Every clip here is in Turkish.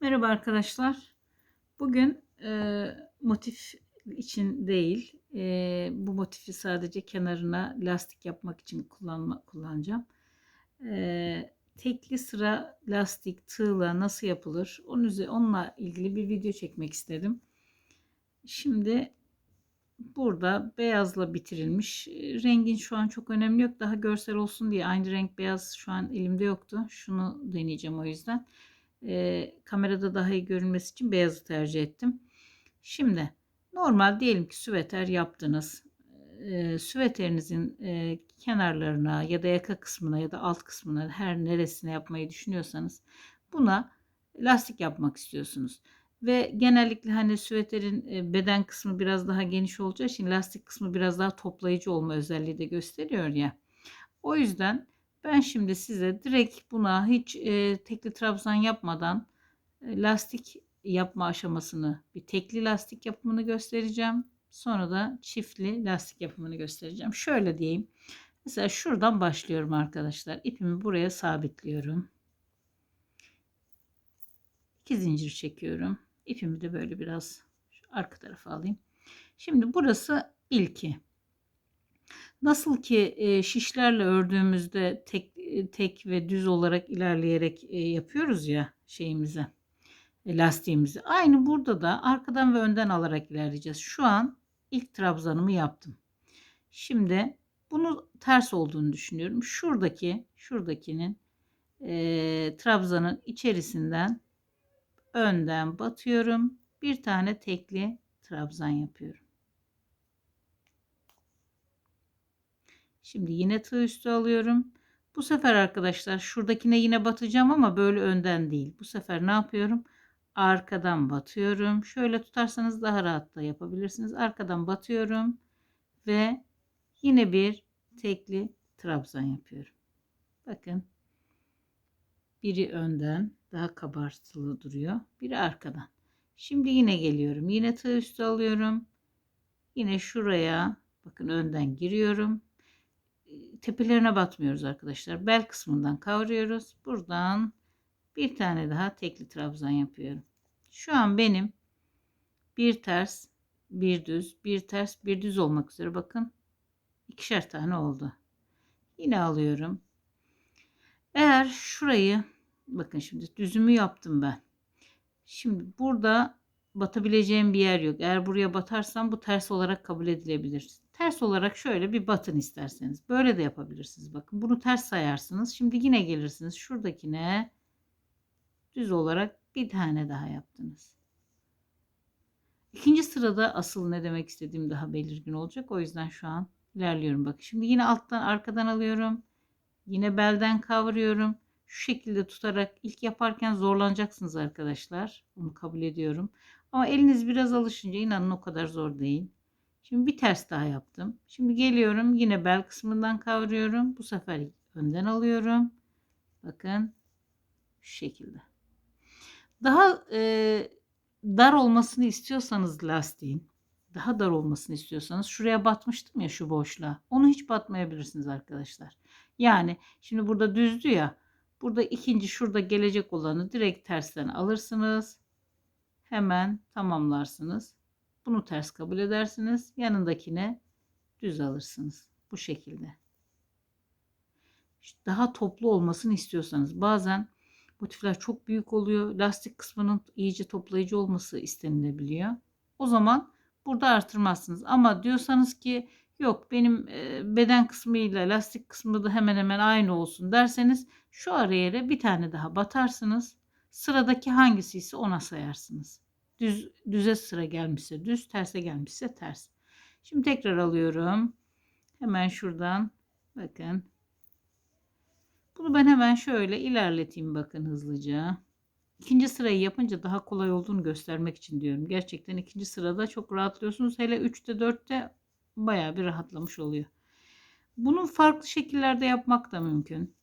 Merhaba arkadaşlar. Bugün e, motif için değil, e, bu motifi sadece kenarına lastik yapmak için kullanma, kullanacağım. E, tekli sıra lastik tığla nasıl yapılır? Onun üzerine, onunla ilgili bir video çekmek istedim. Şimdi burada beyazla bitirilmiş. E, Rengin şu an çok önemli yok. Daha görsel olsun diye aynı renk beyaz şu an elimde yoktu. Şunu deneyeceğim o yüzden e, kamerada daha iyi görünmesi için beyazı tercih ettim. Şimdi normal diyelim ki süveter yaptınız. E, süveterinizin e, kenarlarına ya da yaka kısmına ya da alt kısmına her neresine yapmayı düşünüyorsanız buna lastik yapmak istiyorsunuz. Ve genellikle hani süveterin beden kısmı biraz daha geniş olacağı için lastik kısmı biraz daha toplayıcı olma özelliği de gösteriyor ya. O yüzden ben şimdi size direkt buna hiç e, tekli trabzan yapmadan e, lastik yapma aşamasını, bir tekli lastik yapımını göstereceğim. Sonra da çiftli lastik yapımını göstereceğim. Şöyle diyeyim. Mesela şuradan başlıyorum arkadaşlar. İpimi buraya sabitliyorum. İki zincir çekiyorum. İpimi de böyle biraz arka tarafa alayım. Şimdi burası ilki. Nasıl ki e, şişlerle ördüğümüzde tek e, tek ve düz olarak ilerleyerek e, yapıyoruz ya şeyimizi lastiğimizi. Aynı burada da arkadan ve önden alarak ilerleyeceğiz. Şu an ilk trabzanımı yaptım. Şimdi bunu ters olduğunu düşünüyorum. Şuradaki şuradakinin e, trabzanın içerisinden önden batıyorum. Bir tane tekli trabzan yapıyorum. Şimdi yine tığ üstü alıyorum. Bu sefer arkadaşlar şuradakine yine batacağım ama böyle önden değil. Bu sefer ne yapıyorum? Arkadan batıyorum. Şöyle tutarsanız daha rahat da yapabilirsiniz. Arkadan batıyorum ve yine bir tekli trabzan yapıyorum. Bakın. Biri önden daha kabartılı duruyor. Biri arkadan. Şimdi yine geliyorum. Yine tığ üstü alıyorum. Yine şuraya bakın önden giriyorum tepelerine batmıyoruz arkadaşlar. Bel kısmından kavuruyoruz. Buradan bir tane daha tekli trabzan yapıyorum. Şu an benim bir ters, bir düz, bir ters, bir düz olmak üzere bakın ikişer tane oldu. Yine alıyorum. Eğer şurayı bakın şimdi düzümü yaptım ben. Şimdi burada batabileceğim bir yer yok. Eğer buraya batarsam bu ters olarak kabul edilebilir. Ters olarak şöyle bir batın isterseniz. Böyle de yapabilirsiniz. Bakın bunu ters sayarsınız. Şimdi yine gelirsiniz. Şuradakine düz olarak bir tane daha yaptınız. İkinci sırada asıl ne demek istediğim daha belirgin olacak. O yüzden şu an ilerliyorum. Bakın şimdi yine alttan arkadan alıyorum. Yine belden kavuruyorum. Şu şekilde tutarak ilk yaparken zorlanacaksınız arkadaşlar. Bunu kabul ediyorum. Ama eliniz biraz alışınca inanın o kadar zor değil. Şimdi bir ters daha yaptım. Şimdi geliyorum yine bel kısmından kavuruyorum. Bu sefer önden alıyorum. Bakın şu şekilde. Daha e, dar olmasını istiyorsanız lastiğin daha dar olmasını istiyorsanız şuraya batmıştım ya şu boşluğa. Onu hiç batmayabilirsiniz arkadaşlar. Yani şimdi burada düzdü ya. Burada ikinci şurada gelecek olanı direkt tersten alırsınız. Hemen tamamlarsınız. Bunu ters kabul edersiniz. Yanındakine düz alırsınız. Bu şekilde. Daha toplu olmasını istiyorsanız bazen motifler çok büyük oluyor. Lastik kısmının iyice toplayıcı olması istenilebiliyor. O zaman burada artırmazsınız. Ama diyorsanız ki yok benim e, beden kısmıyla lastik kısmı da hemen hemen aynı olsun derseniz şu araya bir tane daha batarsınız. Sıradaki hangisi ise ona sayarsınız. Düz, düze sıra gelmişse düz, terse gelmişse ters. Şimdi tekrar alıyorum. Hemen şuradan bakın. Bunu ben hemen şöyle ilerleteyim bakın hızlıca. İkinci sırayı yapınca daha kolay olduğunu göstermek için diyorum. Gerçekten ikinci sırada çok rahatlıyorsunuz. Hele 3'te 4'te baya bir rahatlamış oluyor. Bunu farklı şekillerde yapmak da mümkün.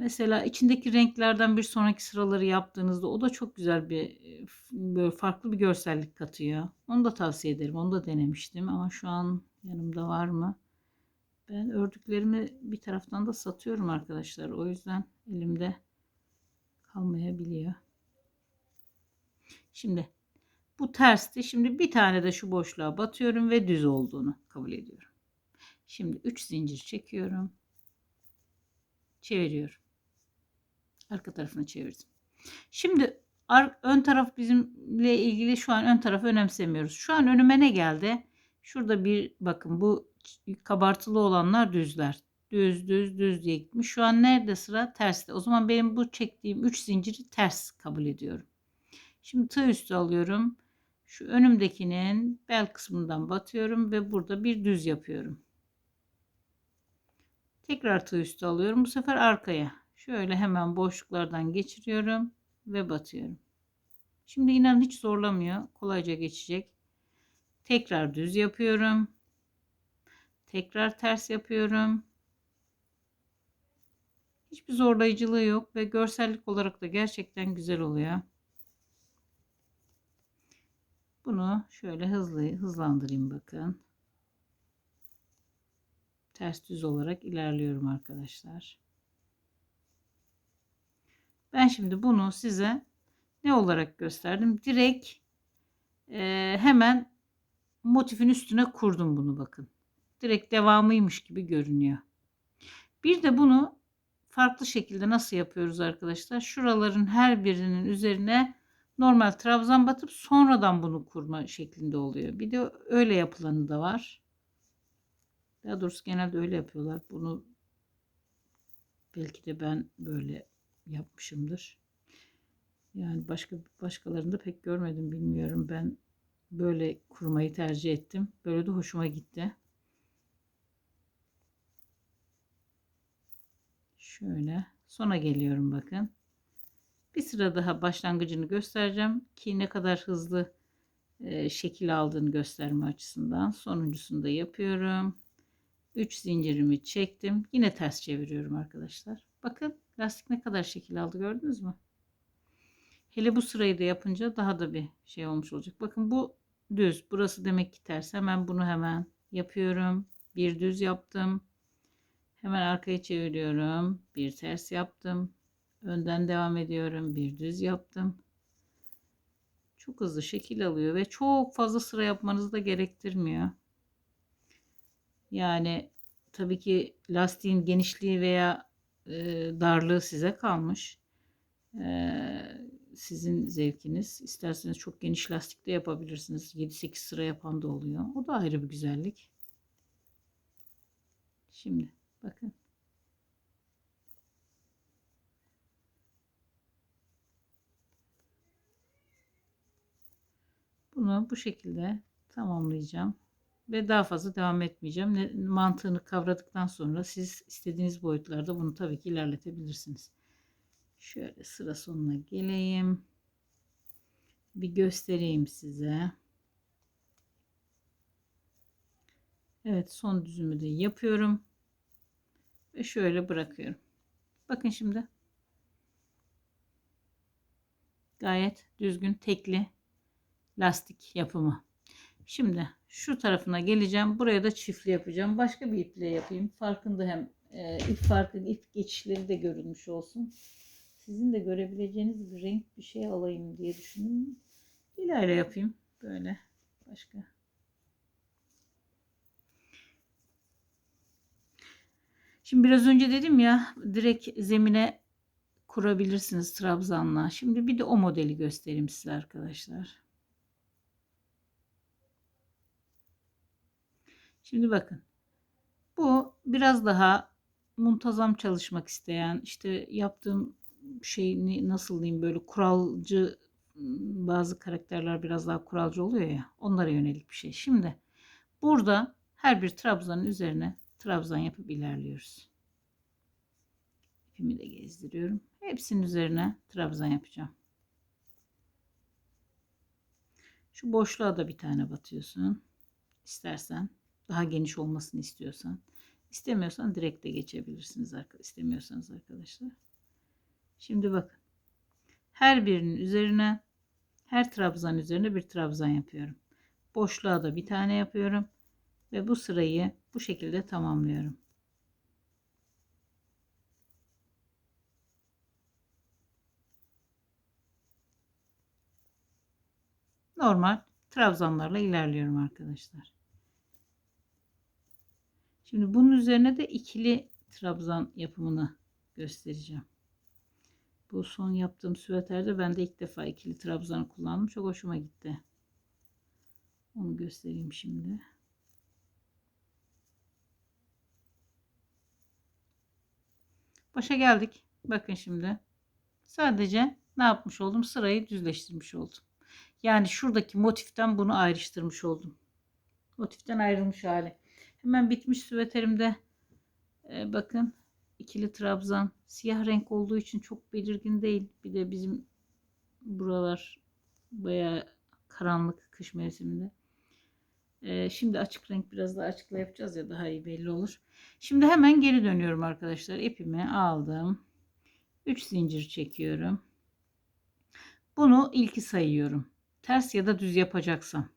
Mesela içindeki renklerden bir sonraki sıraları yaptığınızda o da çok güzel bir böyle farklı bir görsellik katıyor. Onu da tavsiye ederim. Onu da denemiştim ama şu an yanımda var mı? Ben ördüklerimi bir taraftan da satıyorum arkadaşlar. O yüzden elimde kalmayabiliyor. Şimdi bu tersti. Şimdi bir tane de şu boşluğa batıyorum ve düz olduğunu kabul ediyorum. Şimdi 3 zincir çekiyorum. Çeviriyorum. Arka tarafını çevirdim. Şimdi ön taraf bizimle ilgili şu an ön tarafı önemsemiyoruz. Şu an önüme ne geldi? Şurada bir bakın bu kabartılı olanlar düzler. Düz düz düz diye gitmiş. Şu an nerede sıra? Terste. O zaman benim bu çektiğim 3 zinciri ters kabul ediyorum. Şimdi tığ üstü alıyorum. Şu önümdekinin bel kısmından batıyorum ve burada bir düz yapıyorum. Tekrar tığ üstü alıyorum. Bu sefer arkaya. Şöyle hemen boşluklardan geçiriyorum ve batıyorum. Şimdi inan hiç zorlamıyor. Kolayca geçecek. Tekrar düz yapıyorum. Tekrar ters yapıyorum. Hiçbir zorlayıcılığı yok ve görsellik olarak da gerçekten güzel oluyor. Bunu şöyle hızlı hızlandırayım bakın. Ters düz olarak ilerliyorum arkadaşlar. Ben şimdi bunu size ne olarak gösterdim? Direkt e, hemen motifin üstüne kurdum bunu bakın. Direkt devamıymış gibi görünüyor. Bir de bunu farklı şekilde nasıl yapıyoruz arkadaşlar? Şuraların her birinin üzerine normal trabzan batıp sonradan bunu kurma şeklinde oluyor. Bir de öyle yapılanı da var. Daha doğrusu genelde öyle yapıyorlar. Bunu belki de ben böyle yapmışımdır. Yani başka başkalarında pek görmedim bilmiyorum. Ben böyle kurmayı tercih ettim. Böyle de hoşuma gitti. Şöyle sona geliyorum bakın. Bir sıra daha başlangıcını göstereceğim ki ne kadar hızlı e, şekil aldığını gösterme açısından. Sonuncusunu da yapıyorum. 3 zincirimi çektim. Yine ters çeviriyorum arkadaşlar. Bakın lastik ne kadar şekil aldı gördünüz mü? Hele bu sırayı da yapınca daha da bir şey olmuş olacak. Bakın bu düz. Burası demek ki ters. Hemen bunu hemen yapıyorum. Bir düz yaptım. Hemen arkaya çeviriyorum. Bir ters yaptım. Önden devam ediyorum. Bir düz yaptım. Çok hızlı şekil alıyor ve çok fazla sıra yapmanızı da gerektirmiyor. Yani tabii ki lastiğin genişliği veya e, darlığı size kalmış. E, sizin zevkiniz. İsterseniz çok geniş lastik de yapabilirsiniz. 7-8 sıra yapan da oluyor. O da ayrı bir güzellik. Şimdi bakın. Bunu bu şekilde tamamlayacağım ve daha fazla devam etmeyeceğim. Ne, mantığını kavradıktan sonra siz istediğiniz boyutlarda bunu tabii ki ilerletebilirsiniz. Şöyle sıra sonuna geleyim. Bir göstereyim size. Evet son düzümü de yapıyorum. Ve şöyle bırakıyorum. Bakın şimdi. Gayet düzgün tekli lastik yapımı. Şimdi şu tarafına geleceğim. Buraya da çiftli yapacağım. Başka bir iple yapayım. Farkında hem e, ip farkı, ip geçişleri de görülmüş olsun. Sizin de görebileceğiniz bir renk bir şey alayım diye düşündüm. İlerle yapayım. Böyle başka. Şimdi biraz önce dedim ya direkt zemine kurabilirsiniz trabzanla. Şimdi bir de o modeli göstereyim size arkadaşlar. Şimdi bakın. Bu biraz daha muntazam çalışmak isteyen işte yaptığım şey nasıl diyeyim böyle kuralcı bazı karakterler biraz daha kuralcı oluyor ya onlara yönelik bir şey. Şimdi burada her bir trabzanın üzerine trabzan yapıp ilerliyoruz. İpimi de gezdiriyorum. Hepsinin üzerine trabzan yapacağım. Şu boşluğa da bir tane batıyorsun. İstersen daha geniş olmasını istiyorsan. İstemiyorsan direkt de geçebilirsiniz. İstemiyorsanız arkadaşlar. Şimdi bakın. Her birinin üzerine her trabzan üzerine bir trabzan yapıyorum. Boşluğa da bir tane yapıyorum. Ve bu sırayı bu şekilde tamamlıyorum. normal trabzanlarla ilerliyorum arkadaşlar. Şimdi bunun üzerine de ikili trabzan yapımını göstereceğim. Bu son yaptığım süveterde ben de ilk defa ikili trabzanı kullandım. Çok hoşuma gitti. Onu göstereyim şimdi. Başa geldik. Bakın şimdi. Sadece ne yapmış oldum? Sırayı düzleştirmiş oldum. Yani şuradaki motiften bunu ayrıştırmış oldum. Motiften ayrılmış hali. Hemen bitmiş süveterimde e, bakın ikili trabzan siyah renk olduğu için çok belirgin değil. Bir de bizim buralar baya karanlık kış mevsiminde. E, şimdi açık renk biraz daha açıkla yapacağız ya daha iyi belli olur. Şimdi hemen geri dönüyorum arkadaşlar. İpimi aldım. 3 zincir çekiyorum. Bunu ilki sayıyorum. Ters ya da düz yapacaksam.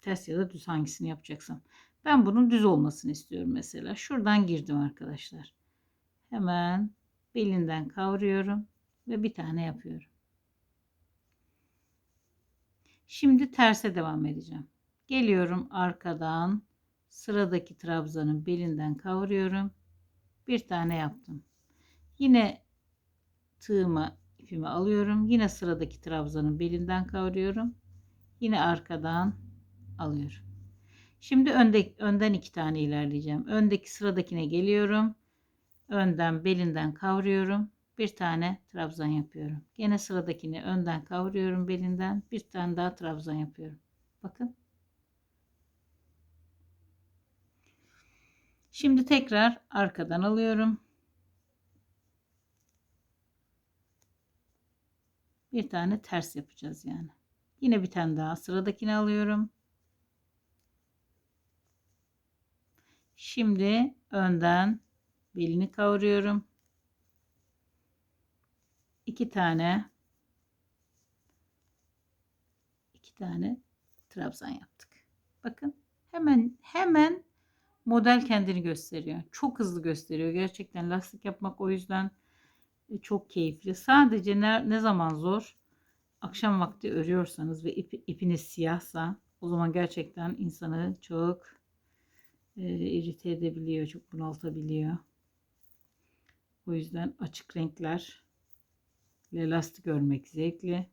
Ters ya da düz hangisini yapacaksam. Ben bunun düz olmasını istiyorum mesela. Şuradan girdim arkadaşlar. Hemen belinden kavruyorum ve bir tane yapıyorum. Şimdi terse devam edeceğim. Geliyorum arkadan sıradaki trabzanın belinden kavuruyorum. Bir tane yaptım. Yine tığımı ipimi alıyorum. Yine sıradaki trabzanın belinden kavuruyorum. Yine arkadan alıyorum. Şimdi önde, önden iki tane ilerleyeceğim. Öndeki sıradakine geliyorum. Önden belinden kavuruyorum. Bir tane trabzan yapıyorum. Gene sıradakini önden kavuruyorum belinden. Bir tane daha trabzan yapıyorum. Bakın. Şimdi tekrar arkadan alıyorum. Bir tane ters yapacağız yani. Yine bir tane daha sıradakini alıyorum. Şimdi önden belini kavuruyorum. İki tane iki tane trabzan yaptık. Bakın hemen hemen model kendini gösteriyor. Çok hızlı gösteriyor. Gerçekten lastik yapmak o yüzden e, çok keyifli. Sadece ne, ne zaman zor? Akşam vakti örüyorsanız ve ip, ipiniz siyahsa o zaman gerçekten insanı çok e, irite edebiliyor, çok bunaltabiliyor. O yüzden açık renkler lastik örmek zevkli.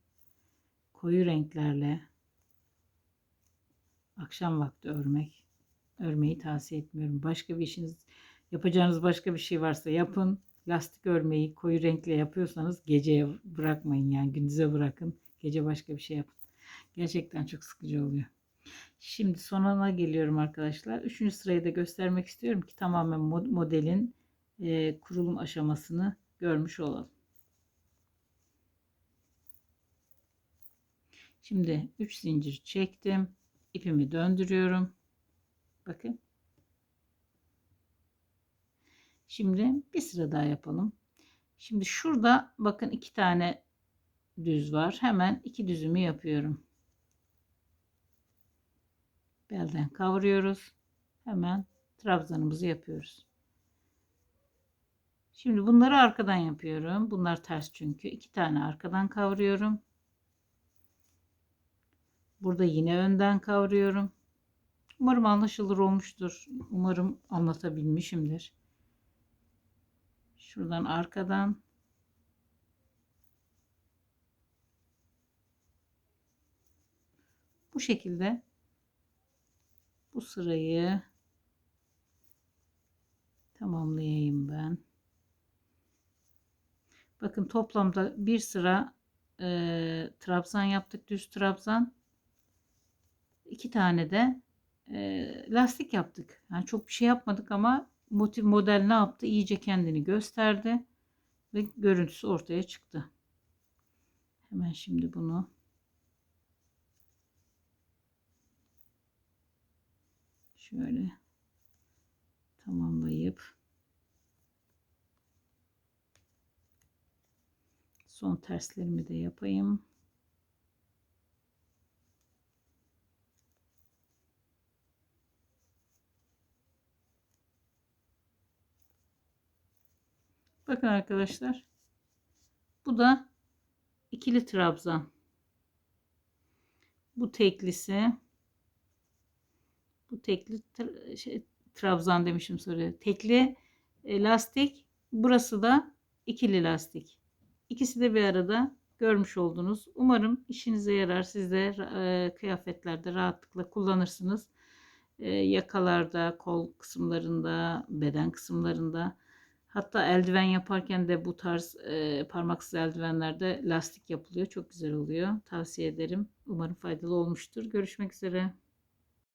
Koyu renklerle akşam vakti örmek örmeyi tavsiye etmiyorum. Başka bir işiniz yapacağınız başka bir şey varsa yapın. Lastik örmeyi koyu renkle yapıyorsanız geceye bırakmayın yani gündüze bırakın. Gece başka bir şey yapın. Gerçekten çok sıkıcı oluyor. Şimdi sonuna geliyorum arkadaşlar. Üçüncü sırayı da göstermek istiyorum ki tamamen modelin e, kurulum aşamasını görmüş olalım. Şimdi 3 zincir çektim. ipimi döndürüyorum. Bakın. Şimdi bir sıra daha yapalım. Şimdi şurada bakın iki tane düz var. Hemen iki düzümü yapıyorum. Belden kavuruyoruz. Hemen trabzanımızı yapıyoruz. Şimdi bunları arkadan yapıyorum. Bunlar ters çünkü. iki tane arkadan kavuruyorum. Burada yine önden kavuruyorum. Umarım anlaşılır olmuştur. Umarım anlatabilmişimdir. Şuradan arkadan bu şekilde bu sırayı tamamlayayım ben. Bakın toplamda bir sıra e, trabzan yaptık. Düz trabzan. iki tane de e, lastik yaptık. Yani çok bir şey yapmadık ama motiv model ne yaptı? İyice kendini gösterdi ve görüntüsü ortaya çıktı. Hemen şimdi bunu şöyle tamamlayıp son terslerimi de yapayım. Bakın arkadaşlar. Bu da ikili trabzan. Bu teklisi. Bu tekli tra- şey, trabzan demişim soruyor. Tekli e, lastik. Burası da ikili lastik. İkisi de bir arada görmüş oldunuz. Umarım işinize yarar. Siz de e, kıyafetlerde rahatlıkla kullanırsınız. E, yakalarda, kol kısımlarında, beden kısımlarında. Hatta eldiven yaparken de bu tarz e, parmaksız eldivenlerde lastik yapılıyor. Çok güzel oluyor. Tavsiye ederim. Umarım faydalı olmuştur. Görüşmek üzere.